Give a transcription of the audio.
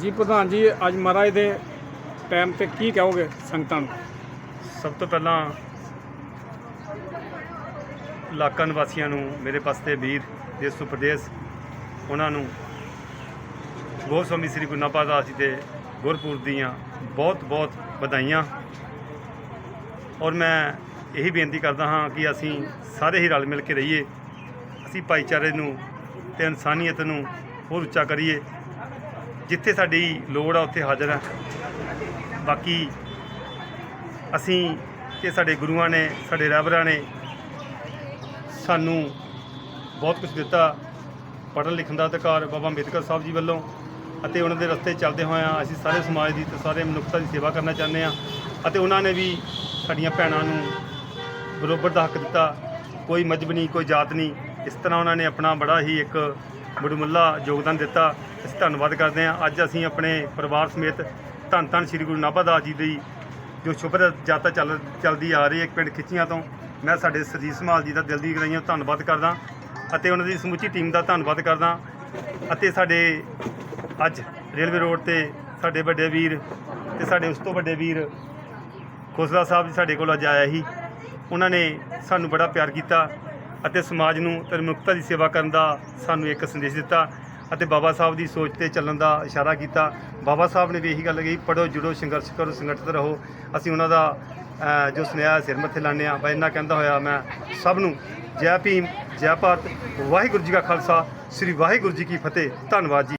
ਜੀ ਪ੍ਰਧਾਨ ਜੀ, ਅੱਜ ਮਹਾਰਾਜ ਦੇ ਟਾਈਮ ਤੇ ਕੀ ਕਹੋਗੇ ਸੰਗਤਾਂ ਨੂੰ? ਸਭ ਤੋਂ ਪਹਿਲਾਂ ਇਲਾਕਾ ਨਿਵਾਸੀਆਂ ਨੂੰ, ਮੇਰੇ ਪਾਸਤੇ ਵੀਰ, ਦੇਸ਼ ਤੋਂ ਉਹਨਾਂ ਨੂੰ ਗੋਸਵਾਮੀ ਸ੍ਰੀ ਗੁਰੂ ਨਾਨਕ ਦਾਸ ਜੀ ਦੇ ਗੁਰਪੁਰਬ ਦੀਆਂ ਬਹੁਤ ਬਹੁਤ ਵਧਾਈਆਂ। ਔਰ ਮੈਂ ਇਹੀ ਬੇਨਤੀ ਕਰਦਾ ਹਾਂ ਕਿ ਅਸੀਂ ਸਾਰੇ ਹੀ ਰਲ ਮਿਲ ਕੇ ਰਹੀਏ। ਅਸੀਂ ਭਾਈਚਾਰੇ ਨੂੰ ਤੇ ਇਨਸਾਨੀਅਤ ਨੂੰ ਹੋਰ ਉੱਚਾ ਕਰੀਏ। ਜਿੱਥੇ ਸਾਡੀ ਲੋੜ ਆ, ਉੱਥੇ ਹਾਜ਼ਰ ਹਾਂ ਬਾਕੀ ਅਸੀਂ ਕਿ ਸਾਡੇ ਗੁਰੂਆਂ ਨੇ, ਸਾਡੇ ਰਹਿਬਰਾਂ ਨੇ ਸਾਨੂੰ ਬਹੁਤ ਕੁਝ ਦਿੱਤਾ। ਪੜ੍ਹਨ ਲਿਖਣ ਦਾ ਅਧਿਕਾਰ ਬਾਬਾ ਅੰਬੇਦਕਰ ਸਾਹਿਬ ਜੀ ਵੱਲੋਂ ਅਤੇ ਉਹਨਾਂ ਦੇ ਰਸਤੇ ਚੱਲਦੇ ਹੋਏ ਹੋਇਆਂ ਅਸੀਂ ਸਾਰੇ ਸਮਾਜ ਦੀ ਤੇ ਸਾਰੇ ਮਨੁੱਖਤਾ ਦੀ ਸੇਵਾ ਕਰਨਾ ਚਾਹੁੰਦੇ ਹਾਂ ਅਤੇ ਉਹਨਾਂ ਨੇ ਵੀ ਸਾਡੀਆਂ ਭੈਣਾਂ ਨੂੰ ਬਰੋਬਰ ਦਾ ਹੱਕ ਦਿੱਤਾ। ਕੋਈ ਮਜ਼ਬ ਨਹੀਂ, ਕੋਈ ਜਾਤ ਨਹੀਂ। ਇਸ ਤਰ੍ਹਾਂ ਉਹਨਾਂ ਨੇ ਆਪਣਾ ਬੜਾ ਹੀ ਇੱਕ ਬੜਮੁੱਲਾ ਯੋਗਦਾਨ ਦਿੱਤਾ। ਅਸੀਂ ਧੰਨਵਾਦ ਕਰਦੇ ਹਾਂ। ਅੱਜ ਅਸੀਂ ਆਪਣੇ ਪਰਿਵਾਰ ਸਮੇਤ ਧੰਨ ਧੰਨ ਸ੍ਰੀ ਗੁਰੂ ਨਾਭਾ ਦਾਸ ਜੀ ਦੀ ਜੋ ਸ਼ੁਭ ਯਾਤਰਾ ਚੱਲ ਚੱਲਦੀ ਆ ਰਹੀ ਹੈ ਪਿੰਡ ਖਿੱਚੀਆਂ ਤੋਂ। ਮੈਂ ਸਾਡੇ ਸਰਜੀਤ ਸਮਾਲ ਜੀ ਦਾ ਦਿਲ ਦੀ ਗਰਾਈਆਂ ਧੰਨਵਾਦ ਕਰਦਾ ਅਤੇ ਉਹਨਾਂ ਦੀ ਸਮੁੱਚੀ ਟੀਮ ਦਾ ਧੰਨਵਾਦ ਕਰਦਾ ਅਤੇ ਸਾਡੇ ਅੱਜ ਰੇਲਵੇ ਰੋਡ ਤੇ ਸਾਡੇ ਵੱਡੇ ਵੀਰ ਤੇ ਸਾਡੇ ਉਸ ਤੋਂ ਵੱਡੇ ਵੀਰ ਖੋਸਲਾ ਸਾਹਿਬ ਜੀ ਸਾਡੇ ਕੋਲ ਅੱਜ ਆਇਆ ਸੀ। ਉਹਨਾਂ ਨੇ ਸਾਨੂੰ ਬੜਾ ਪਿਆਰ ਕੀਤਾ ਅਤੇ ਸਮਾਜ ਨੂੰ ਤੇ ਦੀ ਸੇਵਾ ਕਰਨ ਦਾ ਸਾਨੂੰ ਇੱਕ ਸੰਦੇਸ਼ ਦਿੱਤਾ। ਅਤੇ ਬਾਬਾ ਸਾਹਿਬ ਦੀ ਸੋਚ ਤੇ ਚੱਲਣ ਦਾ ਇਸ਼ਾਰਾ ਕੀਤਾ। ਬਾਬਾ ਸਾਹਿਬ ਨੇ ਵੀ ਇਹੀ ਗੱਲ ਕਹੀ ਪੜੋ ਜੁੜੋ, ਸੰਘਰਸ਼ ਕਰੋ, ਸੰਗਠਿਤ ਰਹੋ। ਅਸੀਂ ਉਹਨਾਂ ਦਾ ਜੋ ਸੁਨੇਹਾ ਸਿਰ ਮੱਥੇ ਲਾਉਂਦੇ ਹਾਂ ਬਾ ਇੰਨਾ ਕਹਿੰਦਾ ਹੋਇਆ ਮੈਂ ਸਭ ਨੂੰ, ਜੈ ਭੀਮ, ਜੈ ਭਾਰਤ, ਵਾਹਿਗੁਰੂ ਜੀ ਕਾ ਖਾਲਸਾ, ਸ੍ਰੀ ਵਾਹਿਗੁਰੂ ਜੀ ਕੀ ਫਤਿਹ। ਧੰਨਵਾਦ ਜੀ।